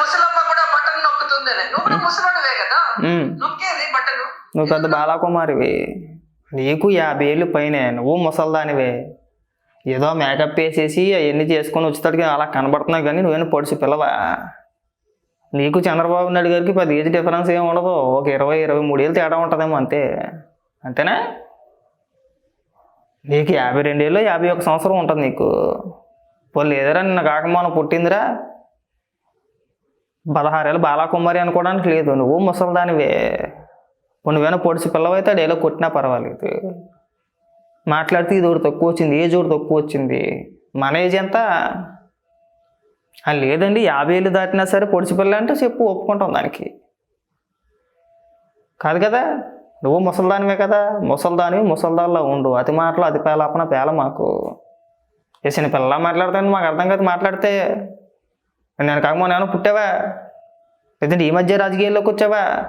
ముసలమ్మ కూడా బటన్ నొక్కుతుంది నువ్వు కూడా ముసలోడివే కదా. నొక్కేది బటన్? నువ్వు పెద్ద బాలకుమారివి. నీకు యాభై ఏళ్ళు పైన నువ్వు ముసల్దానివే. ఏదో మేకప్ వేసేసి అవన్నీ చేసుకొని వచ్చేటట్టుగా అలా కనబడుతున్నావు కానీ నువ్వేనా పొడిచి పిల్లవా? నీకు చంద్రబాబు నాయుడు గారికి పెద్ద ఏజ్ డిఫరెన్స్ ఏమి ఉండదు. ఒక ఇరవై ఇరవై మూడేళ్ళు తేడా ఉంటుందేమో అంతే. అంతేనా? నీకు యాభై రెండేళ్ళు యాభై ఒక సంవత్సరం ఉంటుంది నీకు. పోనీ లేదరా నిన్న కాకమాన పుట్టిందిరా? పదహారేళ్ళు బాలాకుమారి అనుకోవడానికి లేదు. నువ్వు ముసలిదానివే. నువ్వేనా పొడిచి పిల్లవైతే డేలో కొట్టినా పర్వాలేదు. మాట్లాడితే ఇది ఒకటి తక్కువ వచ్చింది ఏజ్ ఒకటి తక్కువ వచ్చింది. మన ఏజ్ ఎంత? లేదండి యాభై ఏళ్ళు దాటినా సరే పొడిచి పిల్ల అంటే చెప్పు ఒప్పుకుంటాం దానికి. కాదు కదా నువ్వు ముసల్దానివే కదా. ముసల్దానివి ముసల్దాల్లో ఉండు. అతి మాటలు అతి పేలాపన పేల మాకు. వేసిన పిల్ల మాట్లాడతాను మాకు అర్థం కాదు మాట్లాడితే. నేను కాకమో నాన్న పుట్టావా? లేదంటే ఈ మధ్య రాజకీయాల్లోకి వచ్చావా?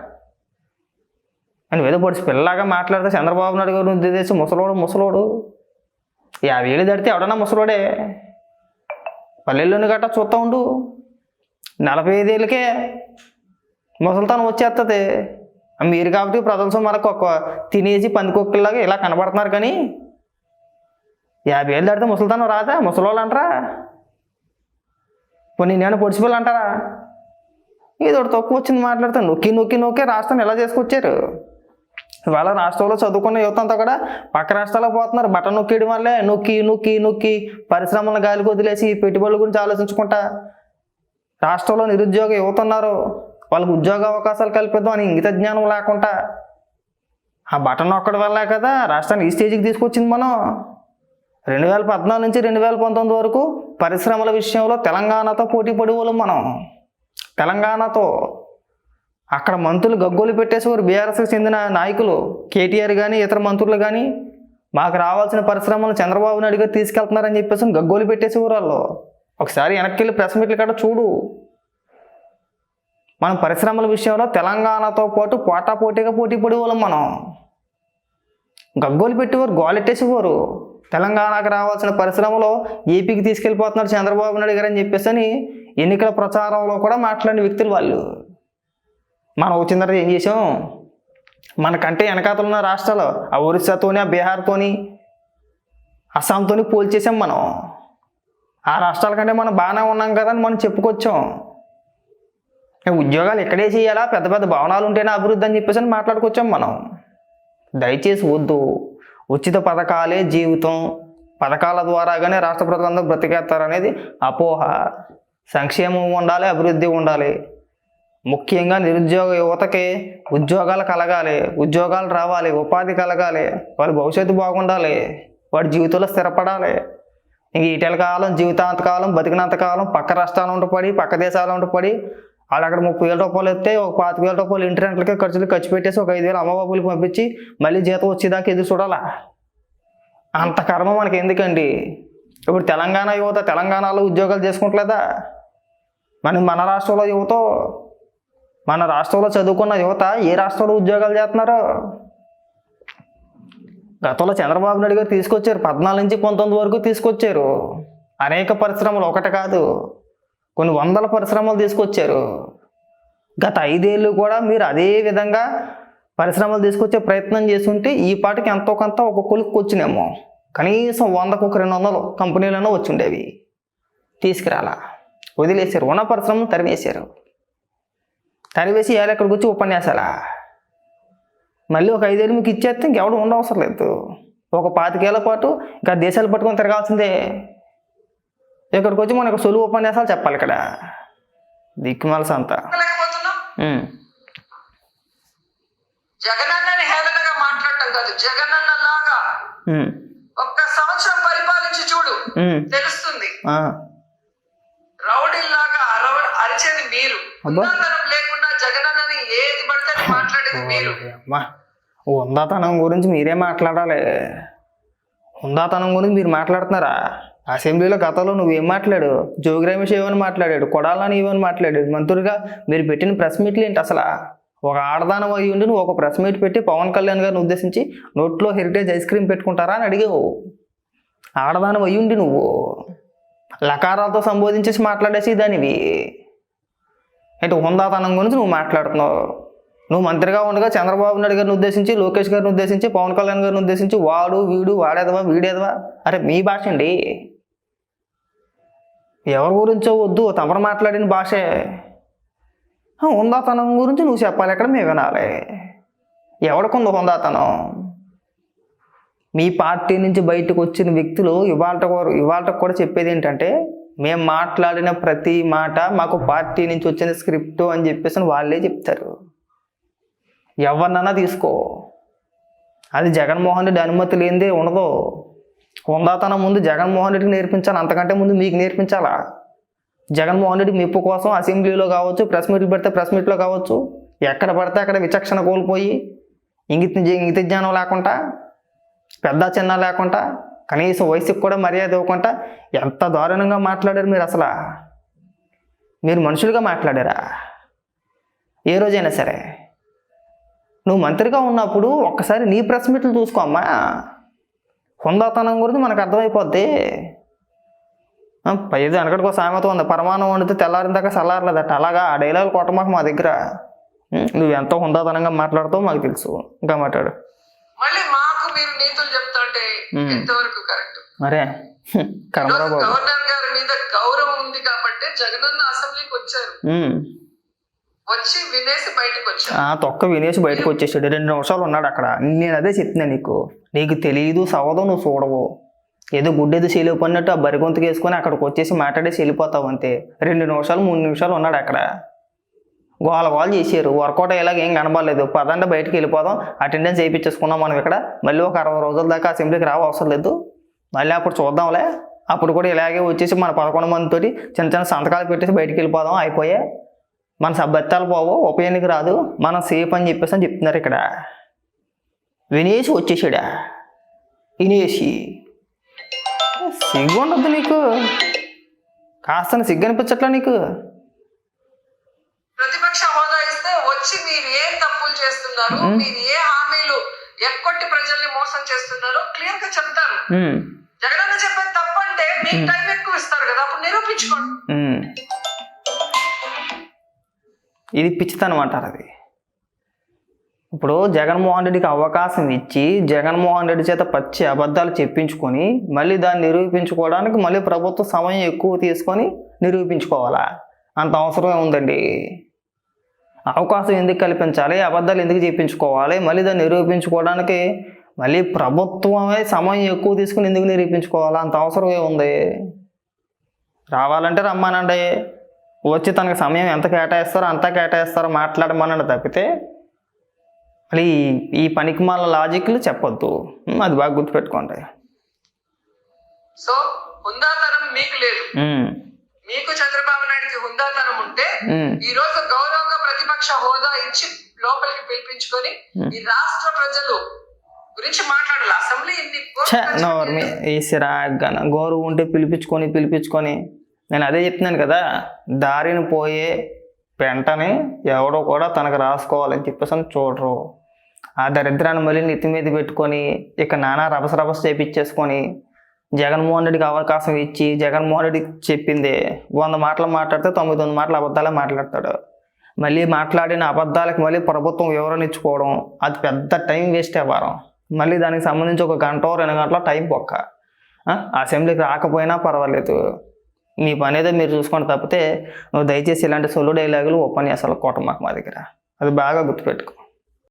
అని ఏదో పొడిచి పిల్లలాగా మాట్లాడితే చంద్రబాబు నాయుడు గారు ఉద్దేశం ముసలోడు ముసలోడు. యాభై ఏళ్ళు దాటితే ఎవడన్నా ముసలోడే? పల్లెల్లోని గట్టా చూస్తూ ఉండు. నలభై ఐదేళ్ళకే ముసలితనం వచ్చేస్తుంది మీరు కాబట్టి ప్రజలతో మనకు ఒక తినేసి పందికొక్కలాగా ఇలా కనబడుతున్నారు కానీ యాభై ఏళ్ళు దాటితే ముసలితనం రాదా? ముసలోళ్ళు అంటారా కొన్ని నేను పొడిచిపోలు అంటారా? ఇది ఒకటి తక్కువ వచ్చింది మాట్లాడితే నొక్కి నొక్కి నొక్కి రాష్ట్రాన్ని ఎలా చేసుకొచ్చారు? ఇవాళ రాష్ట్రంలో చదువుకున్న యువత అంతా కూడా పక్క రాష్ట్రాలకు పోతున్నారు. బట్ట నొక్కేయడం వల్లే నొక్కి నొక్కి నొక్కి పరిశ్రమలను గాలికి వదిలేసి పెట్టుబడుల గురించి ఆలోచించుకుంటా. రాష్ట్రంలో నిరుద్యోగ యువత ఉన్నారు. వాళ్ళకి ఉద్యోగ అవకాశాలు కల్పిద్దాం అని ఇంగిత జ్ఞానం లేకుండా. ఆ బటన్ ఒక్కడి వల్లే కదా రాష్ట్రాన్ని ఈ స్టేజ్కి తీసుకొచ్చింది మనం. రెండు వేల పద్నాలుగు నుంచి రెండు వేల పంతొమ్మిది వరకు పరిశ్రమల విషయంలో తెలంగాణతో పోటీ పడి వాళ్ళం మనం. తెలంగాణతో అక్కడ మంత్రులు గగ్గోలు పెట్టేసేవారు బీఆర్ఎస్కి చెందిన నాయకులు కేటీఆర్ కానీ ఇతర మంత్రులు కానీ మాకు రావాల్సిన పరిశ్రమలు చంద్రబాబు నాయుడు గారు తీసుకెళ్తున్నారని చెప్పేసి గగ్గోలు పెట్టేసేవారు వాళ్ళు. ఒకసారి వెనక్కి వెళ్ళి ప్రెస్ మీట్లు కట్ట చూడు. మనం పరిశ్రమల విషయంలో తెలంగాణతో పాటు పోటా పోటీగా పోటీ పడేవాళ్ళం మనం. గగ్గోలు పెట్టేవారు గోలెట్టేసేవారు. తెలంగాణకు రావాల్సిన పరిశ్రమలో ఏపీకి తీసుకెళ్ళిపోతున్నారు చంద్రబాబు నాయుడు గారు అని చెప్పేసి అని ఎన్నికల ప్రచారంలో కూడా మాట్లాడిన వ్యక్తులు వాళ్ళు. మనం వచ్చిన తర్వాత ఏం చేసాం? మనకంటే వెనకాతలు ఉన్న రాష్ట్రాలు ఆ ఒరిస్సాతోని ఆ బీహార్తోని అస్సాంతోని పోల్చేసాం మనం. ఆ రాష్ట్రాల కంటే మనం బాగానే ఉన్నాం కదా అని మనం చెప్పుకొచ్చాం. ఉద్యోగాలు ఇక్కడే చేయాలా? పెద్ద పెద్ద భవనాలు ఉంటేనే అభివృద్ధి అని చెప్పేసి అని మాట్లాడుకొచ్చాం మనం. దయచేసి వద్దు. ఉచిత పథకాలే జీవితం. పథకాల ద్వారాగానే రాష్ట్ర ప్రజలందరూ బ్రతికేస్తారనేది అపోహ. సంక్షేమం ఉండాలి అభివృద్ధి ఉండాలి. ముఖ్యంగా నిరుద్యోగ యువతకి ఉద్యోగాలు కలగాలి ఉద్యోగాలు రావాలి ఉపాధి కలగాలి వాళ్ళ భవిష్యత్తు బాగుండాలి వాడి జీవితంలో స్థిరపడాలి. ఇంక ఈటెల కాలం జీవితాంత కాలం కాలం పక్క రాష్ట్రాలు ఉంటపడి పక్క దేశాలు ఉంటపడి వాళ్ళు అక్కడ ముప్పై వేల రూపాయలు వస్తే ఒక పాతిక వేల రూపాయలు ఇంటర్నెట్లకే ఖర్చులు ఖర్చు పెట్టేసి ఒక ఐదు వేలు అమ్మబాబులకి పంపించి మళ్ళీ జీతం వచ్చేదాకా ఎదురు చూడాలా? అంత కర్మ మనకి ఎందుకండి? ఇప్పుడు తెలంగాణ యువత తెలంగాణలో ఉద్యోగాలు చేసుకుంటలేదా? మన మన రాష్ట్రంలో యువత మన రాష్ట్రంలో చదువుకున్న యువత ఏ రాష్ట్రంలో ఉద్యోగాలు చేస్తున్నారు? గతంలో చంద్రబాబు నాయుడు గారు తీసుకొచ్చారు పద్నాలుగు నుంచి పంతొమ్మిది వరకు తీసుకొచ్చారు. అనేక పరిశ్రమలు ఒకటి కాదు. కొన్ని వందల పరిశ్రమలు తీసుకొచ్చారు. గత ఐదేళ్ళు కూడా మీరు అదే విధంగా పరిశ్రమలు తీసుకొచ్చే ప్రయత్నం చేస్తుంటే ఈ పాటికి ఎంతో కొంత ఒక కొలుక్కు వచ్చినేమో. కనీసం వందకు ఒక రెండు వందలు కంపెనీలైనా వచ్చిండేవి. తీసుకురాలా. వదిలేశారు. ఉన్న పరిశ్రమలు తరివేశారు తరివేసి ఏళ్ళ ఎక్కడికి వచ్చి ఉపన్యాసాలా? మళ్ళీ ఒక ఐదేళ్ళు మీకు ఇచ్చేస్తే ఇంకెవడు ఉండవసరం లేదు. ఒక పాతికేళ్ళ పాటు ఇంకా దేశాలు పట్టుకొని తిరగాల్సిందే. ఇక్కడికి వచ్చి మనకు సొలువు ఉపన్యాసాలు చెప్పాలి ఇక్కడ. దిక్కుమాలస అంతా లేకపోతున్నాం ఉమ్. జగనన్నని హేళనగా మాట్లాడటం కాదు జగనన్న లాగా ఉమ్. ఒక్క సంవత్సరం పరిపాలించి చూడు. తెలుస్తుంది. అరవ అరిచేది మీరు. లేకుండా జగనన్నని ఏది పడితే మాట్లాడేది మీరు. అమ్మా ఉందాతనం గురించి మీరే మాట్లాడాలి. ఉందాతనం గురించి మీరు మాట్లాడుతున్నారా? అసెంబ్లీలో గతంలో నువ్వేం మాట్లాడు జోగి రమేష్ ఏమని మాట్లాడాడు? కొడాలని ఏమని మాట్లాడాడు? మంత్రిగా మీరు పెట్టిన ప్రెస్ మీట్లు ఏంటి అసలు? ఒక ఆడదానం అయి ఉండి నువ్వు ఒక ప్రెస్ మీట్ పెట్టి పవన్ కళ్యాణ్ గారిని ఉద్దేశించి నోట్లో హెరిటేజ్ ఐస్ క్రీమ్ పెట్టుకుంటారా అని అడిగావు. ఆడదానం అయి ఉండి నువ్వు లకారాలతో సంబోధించేసి మాట్లాడేసి దానివి. అంటే హుందాతనం గురించి నువ్వు మాట్లాడుతున్నావు? నువ్వు మంత్రిగా ఉండగా చంద్రబాబు నాయుడు గారిని ఉద్దేశించి లోకేష్ గారిని ఉద్దేశించి పవన్ కళ్యాణ్ గారిని ఉద్దేశించి వాడు వీడు వాడేదవా వీడేదవా? అరే మీ భాష అండి. ఎవరి గురించో వద్దు తమరు మాట్లాడిన భాషే. హుందాతనం గురించి నువ్వు చెప్పాలి ఎక్కడ మేము వినాలి. ఎవడికుంది హుందాతనం మీ పార్టీ నుంచి బయటకు వచ్చిన వ్యక్తులు ఇవాళ ఇవాళ కూడా చెప్పేది ఏంటంటే మేము మాట్లాడిన ప్రతి మాట మాకు పార్టీ నుంచి వచ్చిన స్క్రిప్ట్ అని చెప్పేసి వాళ్ళే చెప్తారు. ఎవరినన్నా తీసుకో. అది జగన్మోహన్ రెడ్డి అనుమతి లేనిదే ఉండదు. హుందాతనం ముందు జగన్మోహన్ రెడ్డికి నేర్పించాలి. అంతకంటే ముందు మీకు నేర్పించాలా? జగన్మోహన్ రెడ్డి మెప్పు కోసం అసెంబ్లీలో కావచ్చు ప్రెస్ మీట్లు పెడితే ప్రెస్ మీట్లో కావచ్చు ఎక్కడ పడితే అక్కడ విచక్షణ కోల్పోయి ఇంగిత ఇంగిత జ్ఞానం లేకుండా పెద్ద చిన్న లేకుండా కనీసం వయసుకి కూడా మర్యాద ఇవ్వకుండా ఎంత దారుణంగా మాట్లాడారు మీరు అసలు? మీరు మనుషులుగా మాట్లాడారా? ఏ రోజైనా సరే. నువ్వు మంత్రిగా ఉన్నప్పుడు ఒక్కసారి నీ ప్రెస్ మీట్లు చూసుకో అమ్మా. హుందాతనం గురించి మనకు అర్థమైపోద్ది. పైది వెనకటికి ఒక సామెత ఉంది. పరమాణం వండితే తెల్లారిన దాకా చల్లారలేదట. అలాగా ఆ డైలాగ్ కొట్టమాకు మా దగ్గర. నువ్వు ఎంతో హుందాతనంగా మాట్లాడుతావు మాకు తెలుసు. ఇంకా మాట్లాడు. మళ్ళీ మాకు మీరు నీతులు చెప్తుంటే మ్మ్. ఎంతవరకు కరెక్ట్? మరే. హ్మ్, కర్మరా బాబు. గవర్నర్ గారి మీద గౌరవం ఉంది కాబట్టి జగనన్న అసెంబ్లీకి వచ్చారు. వచ్చి వినేసి బయటకు వచ్చారు ఆ తొక్క వినేసి బయటకు వచ్చేసాడు. రెండు నిమిషాలు ఉన్నాడు అక్కడ. నేను అదే చెప్తున్నా నీకు. నీకు తెలియదు సవదు నువ్వు చూడవు. ఏదో గుడ్డేదో చెలిపోయినట్టు పడినట్టు ఆ బరిగొంతుకు వేసుకొని అక్కడికి వచ్చేసి మాట్లాడేసి వెళ్ళిపోతావు అంతే. రెండు నిమిషాలు మూడు నిమిషాలు ఉన్నాడు అక్కడ. గోల గోల చేశారు. వర్కౌట్ అయ్యేలాగా ఏం కనబడలేదు. పదండి బయటికి వెళ్ళిపోదాం. అటెండెన్స్ వేయించేసుకున్నాం మనం ఇక్కడ. మళ్ళీ ఒక అరవై రోజుల దాకా అసెంబ్లీకి రావ అవసరం లేదు. మళ్ళీ అప్పుడు చూద్దాంలే. అప్పుడు కూడా ఇలాగే వచ్చేసి మన పదకొండు మందితోటి చిన్న చిన్న సంతకాలు పెట్టేసి బయటికి వెళ్ళిపోదాం. అయిపోయే. మన సబ్బెత్తాలు పోవు ఉప ఎన్నిక రాదు మనం సేఫ్ అని చెప్పేసి అని చెప్తున్నారు ఇక్కడ. వినేసి వచ్చేసాడా? వినేసి. సిగ్గు ఉండద్దు నీకు. కాస్త సిగ్గు అనిపించట్లా నీకు. ప్రతిపక్ష హోదా ఇస్తే వచ్చి మీరు ఏం తప్పులు చేస్తున్నారు మీరు ఏ హామీలు ఎక్కొట్టి ప్రజల్ని మోసం చేస్తున్నారో క్లియర్గా చెప్తారు జగనన్న చెప్పేది తప్పు అంటే మీకు టైం ఎక్కువ ఇస్తారు కదా అప్పుడు నిరూపించుకోండి. ఇది పిచ్చితనం అంటారు అది. ఇప్పుడు జగన్మోహన్ రెడ్డికి అవకాశం ఇచ్చి జగన్మోహన్ రెడ్డి చేత పచ్చి అబద్ధాలు చెప్పించుకొని మళ్ళీ దాన్ని నిరూపించుకోవడానికి మళ్ళీ ప్రభుత్వం సమయం ఎక్కువ తీసుకొని నిరూపించుకోవాలా? అంత అవసరమే ఉందండి. అవకాశం ఎందుకు కల్పించాలి? అబద్ధాలు ఎందుకు చెప్పించుకోవాలి? మళ్ళీ దాన్ని నిరూపించుకోవడానికి మళ్ళీ ప్రభుత్వమే సమయం ఎక్కువ తీసుకుని ఎందుకు నిరూపించుకోవాలి? అంత అవసరమే ఉంది. రావాలంటే రమ్మానండి. వచ్చి తనకు సమయం ఎంత కేటాయిస్తారో అంతా కేటాయిస్తారో మాట్లాడమనండి తప్పితే మళ్ళీ ఈ- పనికి మాల లాజిక్లు చెప్పొద్దు. అది బాగా గుర్తుపెట్టుకోండి. సో హుందాతనం మీకు లేదు. మీకు చంద్రబాబు నాయుడుకి హుందాతనం ఉంటే ఈ రోజు గౌరవంగా ప్రతిపక్ష హోదా ఇచ్చి లోపలికి పిలిపించుకొని ఈ రాష్ట్ర ప్రజలు గురించి మాట్లాడాలి. అసెంబ్లీ సిరాగ్గాన గౌరవం ఉంటే పిలిపించుకొని పిలిపించుకొని నేను అదే చెప్తున్నాను కదా దారిని పోయే పెంటని ఎవడో కూడా తనకు రాసుకోవాలని చెప్పేసి అని చూడరు. ఆ దరిద్రాన్ని మళ్ళీ నెత్తి మీద పెట్టుకొని ఇక నానా రభస రభస చేపించేసుకొని జగన్మోహన్ రెడ్డికి అవకాశం ఇచ్చి జగన్మోహన్ రెడ్డి చెప్పింది వంద మాటలు మాట్లాడితే తొమ్మిది వంద మాటలు అబద్ధాలే మాట్లాడతాడు. మళ్ళీ మాట్లాడిన అబద్ధాలకు మళ్ళీ ప్రభుత్వం వివరణ ఇచ్చుకోవడం అది పెద్ద టైం వేస్ట్ అవ్వడం మళ్ళీ దానికి సంబంధించి ఒక గంట రెండు గంటల టైం పొక్క. అసెంబ్లీకి రాకపోయినా పర్వాలేదు. మీ పని ఏదో మీరు చూసుకొని తప్పితే నువ్వు దయచేసి ఇలాంటి సొల్లు డైలాగులు ఉపన్యాసాలు మాకు మా దగ్గర. అది బాగా గుర్తుపెట్టుకో.